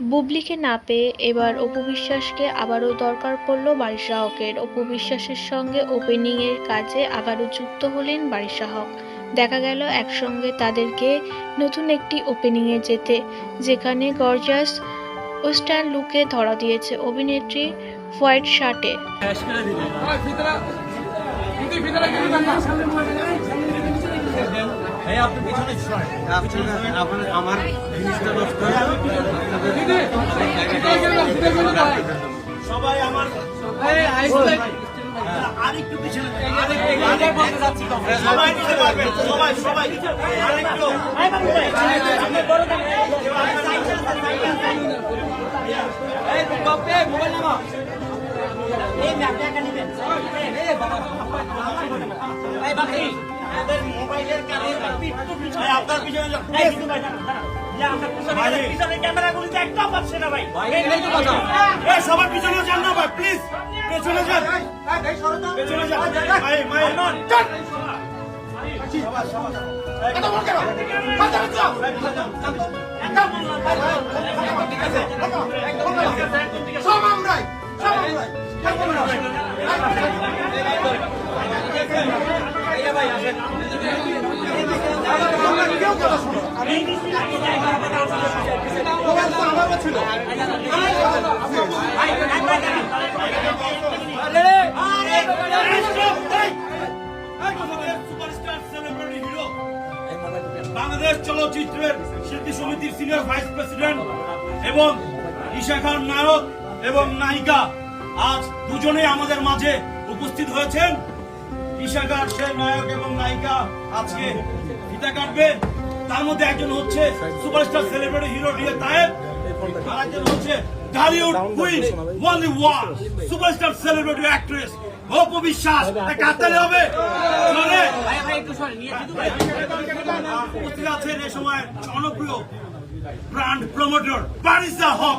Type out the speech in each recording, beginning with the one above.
বুবলিকে না পেয়ে এবার অপু বিশ্বাসকে আবারও দরকার পড়ল বারিশা হকের অপু বিশ্বাসের সঙ্গে ওপেনিংয়ের কাজে আবারও যুক্ত হলেন বারিশা হক দেখা গেল একসঙ্গে তাদেরকে নতুন একটি ওপেনিংয়ে যেতে, যেখানে গর্জাস ওয়েস্টার্ন লুকে ধরা দিয়েছে অভিনেত্রী হোয়াইট শার্টে। আমার জিনিসটা নষ্ট সবাই আমার আর পিছনে সবাই নিতে সবাই সবাই আর একটু মোবাইলের কাছে আপনার এই কিন্তু ভাই এই সবার পিছনে প্লিজ বাংলাদেশ চলচ্চিত্রের শিল্পী সমিতির সিনিয়র ভাইস প্রেসিডেন্ট এবং ঈশা খান নায়ক এবং নায়িকা আজ দুজনে আমাদের মাঝে উপস্থিত হয়েছেন। খান সে নায়ক এবং নায়িকা আজকে ফিতা কাটবে। তার মধ্যে একজন হচ্ছে superstar celebrity hero Riya Tayeb. আর একজন হচ্ছে Dhallywood queen only one superstar celebrity actress Apu Biswas. তাকে হাততালি হবে। চলে। উপস্থিত আছেন এ সময় জনপ্রিয় ব্র্যান্ড প্রমোটর বারিসা হক।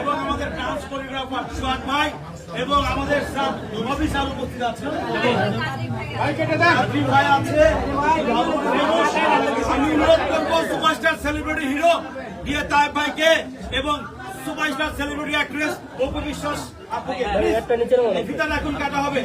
এবং আমাদের ডান্স কোরিওগ্রাফার সোহাগ ভাই। এবং আমাদের রবি স্যার উপস্থিত আছেন। ভাই আছে। আমি অনুরোধ করব সুপারস্টার সেলিব্রিটি হিরো দিয়ে তাই ভাইকে এবং সুপারস্টার সেলিব্রিটি অ্যাক্ট্রেস অপু বিশ্বাস আপনাকে এই ফিতাটা এখন কাটা হবে।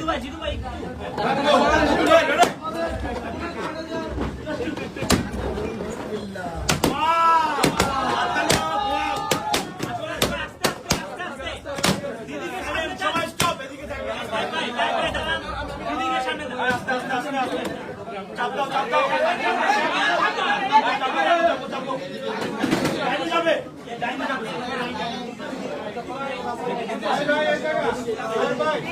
যাবে ডাইনে যাবে ওই পাশে ওই পাশে ওই পাশে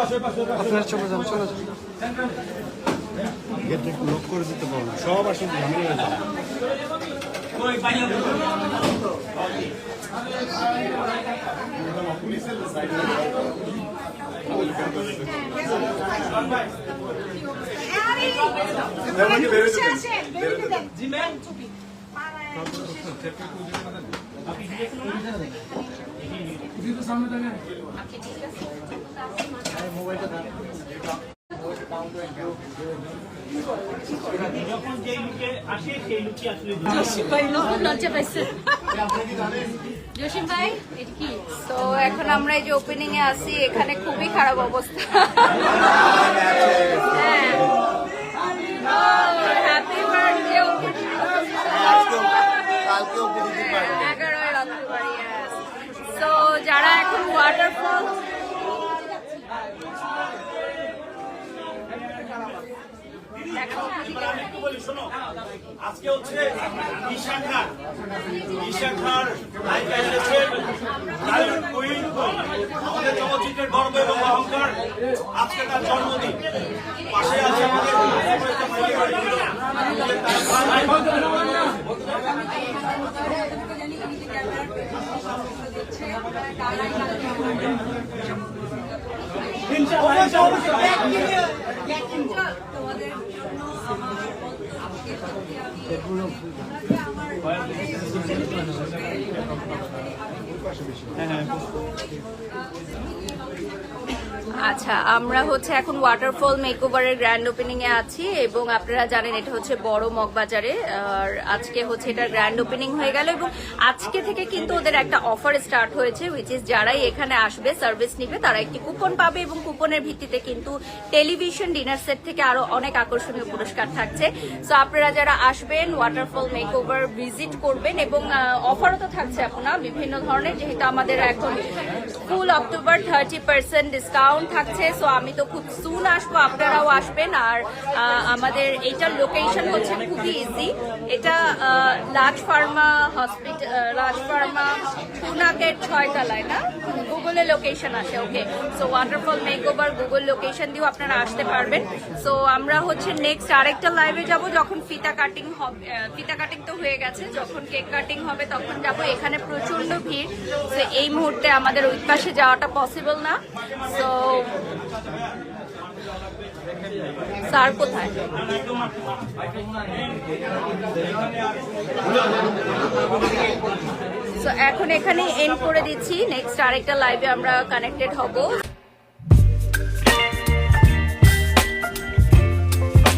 আপনারা চলে যান চলে যান। গেটটা একটু লক করে দিতে পারব সব আসলে ঝামেলা হয়ে যাবে। ওই বাইরে যখন যেই লুকে আসে সেই লুকই আসলে তো এখন আমরা এই যে ওপেনিং এ আছি এখানে খুবই খারাপ অবস্থা হ্যাঁ হ্যাপি বার্থডে এগারোই অক্টোবর সো যারা এখন ওয়াটারফল আমি একটু বলি শোনো আজকে হচ্ছে ঈশা খান ঈশা খান নায়িকা চলচ্চিত্রের গর্ব এবং আজকে তার জন্মদিন পাশে আছে আমাদের সত্যি আমি আচ্ছা আমরা হচ্ছে এখন ওয়াটারফল মেকওভারের গ্র্যান্ড ওপেনিং এ আছি এবং আপনারা জানেন এটা হচ্ছে বড় মগবাজারে। আর আজকে হচ্ছে এটার গ্র্যান্ড ওপেনিং হয়ে গেল এবং আজকে থেকে কিন্তু ওদের একটা অফার স্টার্ট হয়েছে উইচ ইজ যারাই এখানে আসবে সার্ভিস নিবে, তারা একটি কুপন পাবে এবং কুপনের ভিত্তিতে কিন্তু টেলিভিশন ডিনার সেট থেকে আরও অনেক আকর্ষণীয় পুরস্কার থাকছে। সো আপনারা যারা আসবেন ওয়াটারফল মেকওভার ভিজিট করবেন এবং অফারও তো থাকছে আপনার বিভিন্ন ধরনের, যেহেতু আমাদের এখন full October thirty percent discount থাকছে সো আমি তো খুব সুন আসব, আপনারাও আসবেন, আর আমাদের এইটার লোকেশন হচ্ছে খুবই ইজি এটা Lazz pharma hospital Lazz pharma পুনাকের ছয়তলায়, না? গুগলে লোকেশন আসে okay so waterfall makeover Google location দিয়েও আপনারা আসতে পারবেন। সো আমরা হচ্ছে নেক্সট আরেকটা লাইভে যাব, যখন ফিতা কাটিং হবে ফিতা কাটিং তো হয়ে গেছে, যখন কেক কাটিং হবে তখন যাব। এখানে প্রচণ্ড ভিড় তো এই মুহূর্তে আমাদের ওই পাশে যাওয়াটা পসিবল না। সো স্যার কোথায়? এখন এখানে এন্ড করে দিচ্ছি। নেক্সট আরেকটা লাইভে আমরা কানেক্টেড হব।